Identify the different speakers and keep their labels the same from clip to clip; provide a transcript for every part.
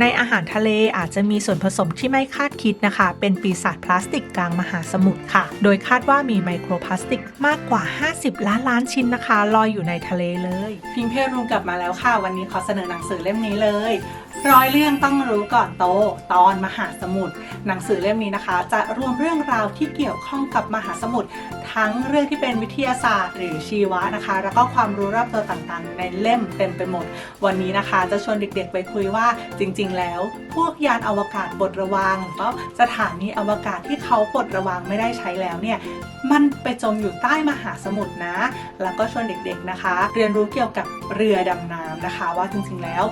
Speaker 1: ในอาหารทะเลอาจจะมีส่วนผสมที่ไม่คาดคิดนะคะ เป็นปีศาจพลาสติกกลางมหาสมุทรค่ะ โดยคาดว่ามีไมโครพลาสติกมากกว่า 50 ล้านล้านชิ้นนะคะ ลอยอยู่ในทะเลเลย พิมเพรูกลับมาแล้วค่ะ วันนี้ขอเสนอหนังสือเล่มนี้เลย ร้อยเรื่องต้องรู้ก่อนโต ตอนมหาสมุทรหนังสือเล่มนี้นะคะ จะรวมเรื่องราวที่เกี่ยวข้องกับมหาสมุทรทั้งเรื่องที่เป็นวิทยาศาสตร์หรือชีวะนะคะ แล้วก็ความรู้รอบตัวต่างๆ ในเล่มเต็มไปหมด วันนี้นะคะ จะชวนเด็กๆไปคุยว่าจริง ๆ แล้ว พวกยานอวกาศบดระวังก็สถานีอวกาศที่เขาปลดระวังไม่ได้ใช้แล้วเนี่ยมันไปจมอยู่ใต้มหาสมุทรนะ แล้วก็ชวนเด็กๆนะคะ เรียนรู้เกี่ยวกับเรือดำน้ำนะคะ ว่าจริงๆแล้ว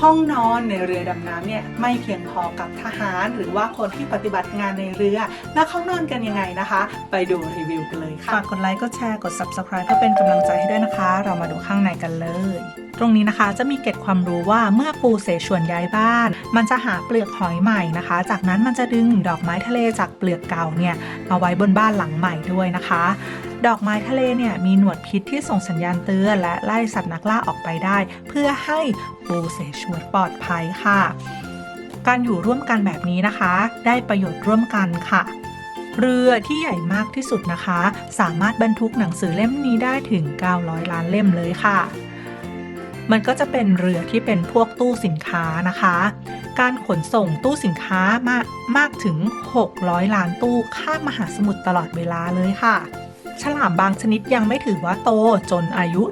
Speaker 1: ห้องนอนในเรือดำน้ำเนี่ยไม่เพียงพอกับทหาร หรือว่าคนที่ปฏิบัติงานในเรือ แล้วเขานอนกันยังไงนะคะ ไปดูรีวิวกันเลยค่ะฝากกดไลค์กดแชร์กด subscribe เพื่อเป็นกำลังใจให้ด้วยนะคะ เรามาดูข้างในกันเลย ตรงนี้นะคะจะมีเก็ดความรู้ว่าเมื่อปูเสฉวนย้ายบ้าน มันจะหาเปลือกหอยใหม่นะคะ จากนั้นมันจะดึงดอกไม้ทะเลจากเปลือกเก่าเนี่ยมาไว้บนบ้านหลังใหม่ด้วยนะคะ ดอกไม้ทะเลเนี่ยมีหนวดพิษที่ส่งสัญญาณเตือน และไล่สัตว์นักล่าออกไปได้ เพื่อให้ปูเสฉวนปลอดภัยค่ะ การอยู่ร่วมกันแบบนี้นะคะ ได้ประโยชน์ร่วมกันค่ะเรือที่ใหญ่มากที่สุดนะคะ สามารถบรรทุกหนังสือเล่มนี้ได้ถึง 900 ล้านเล่มเลยค่ะ มันก็จะเป็นเรือที่เป็นพวกตู้สินค้านะคะ การขนส่งตู้สินค้ามากมากถึง 600 ล้านตู้ข้ามมหาสมุทรตลอดเวลาเลยค่ะฉลามบางชนิดยังไม่ถือว่าโตจนอายุ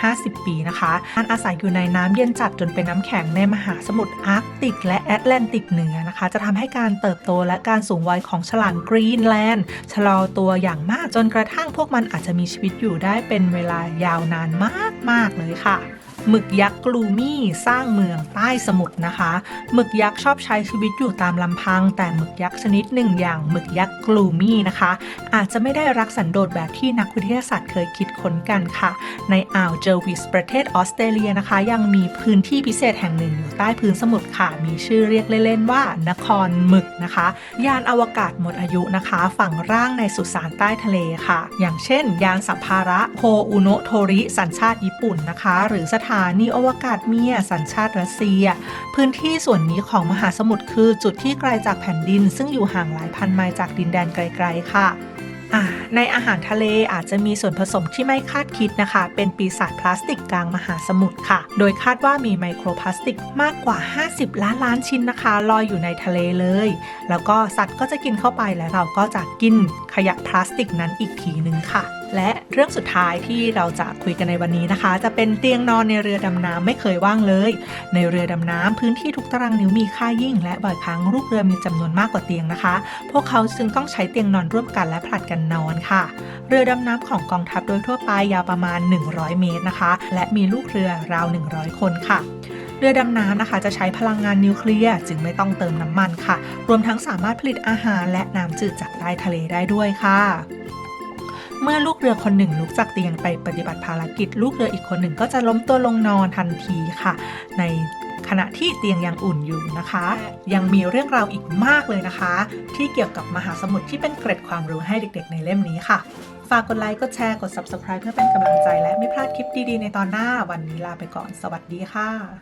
Speaker 1: 150 ปีนะคะมันอาศัยอยู่ในน้ำเย็นจัดจนเป็นน้ำแข็งในมหาสมุทรอาร์กติก และแอตแลนติกเหนือนะคะ จะทำให้การเติบโตและการสูงวัยของฉลามกรีนแลนด์ชะลอตัวอย่างมากจนกระทั่งพวกมันอาจจะมีชีวิตอยู่ได้เป็นเวลายาวนานมาก ๆ เลยค่ะ หมึกยักษ์กลูมี่สร้างเมืองใต้สมุทรนะคะ หมึกยักษ์ชอบใช้ชีวิตอยู่ตามลำพัง แต่หมึกยักษ์ชนิดหนึ่งอย่างหมึกยักษ์กลูมี่นะคะ อาจจะไม่ได้รักสันโดษแบบที่นักวิทยาศาสตร์เคยคิดค้นกันค่ะ ในอ่าวเจอวิสประเทศออสเตรเลียนะคะ ยังมีพื้นที่พิเศษแห่งหนึ่งอยู่ใต้พื้นสมุทรค่ะ มีชื่อเรียกเล่นๆว่านครหมึกนะคะ ยานอวกาศหมดอายุนะคะ ฝังร่างในสุสานใต้ทะเลค่ะ อย่างเช่น ยานสัมภาระโฮอุโนโทริสัญชาติญี่ปุ่นนะคะ หรือสถานนี่อวกาศเมีย สัญชาติรัสเซีย พื้นที่ส่วนนี้ของมหาสมุทรคือจุดที่ไกลจากแผ่นดิน ซึ่งอยู่ห่างหลายพันไมล์จากดินแดนไกลๆค่ะในอาหารทะเลอาจจะมีส่วนผสมที่ไม่คาดคิดนะคะ เป็นปีศาจพลาสติกกลางมหาสมุทรค่ะ โดยคาดว่ามีไมโครพลาสติกมากกว่า 50 ล้านล้านชิ้นนะคะ ลอยอยู่ในทะเลเลย แล้วก็สัตว์ก็จะกินเข้าไปและเราก็จะกินขยะพลาสติกนั้นอีกทีนึงค่ะและเรื่องสุดท้ายที่เราจะคุยกันในวันนี้นะคะ จะเป็นเตียงนอนในเรือดำน้ำไม่เคยว่างเลย ในเรือดำน้ำพื้นที่ทุกตารางนิ้วมีค่ายิ่ง และบ่อยครั้งลูกเรือมีจำนวนมากกว่าเตียงนะคะ พวกเขาจึงต้องใช้เตียงนอนร่วมกันและผลัดกันนอนค่ะ เรือดำน้ำของกองทัพโดยทั่วไปยาวประมาณ 100 เมตรนะคะ และมีลูกเรือราว 100 คนค่ะเรือดำน้ำนะคะจะใช้พลังงานนิวเคลียร์จึงไม่ต้องเติมน้ำมันค่ะ รวมทั้งสามารถผลิตอาหารและน้ำจืดจากใต้ทะเลได้ด้วยค่ะ เมื่อลูกเรือคนหนึ่งลุกจากเตียงไปปฏิบัติภารกิจ ลูกเรืออีกคนหนึ่งก็จะล้มตัวลงนอนทันทีค่ะ ในขณะที่เตียงยังอุ่นอยู่นะคะ ยังมีเรื่องราวอีกมากเลยนะคะ ที่เกี่ยวกับมหาสมุทรที่เป็นเกร็ดความรู้ให้เด็กๆ ในเล่มนี้ค่ะ ฝากกดไลค์กดแชร์กด subscribe เพื่อเป็นกำลังใจและไม่พลาดคลิปดีๆ ในตอนหน้าวันนี้ลาไปก่อน สวัสดีค่ะ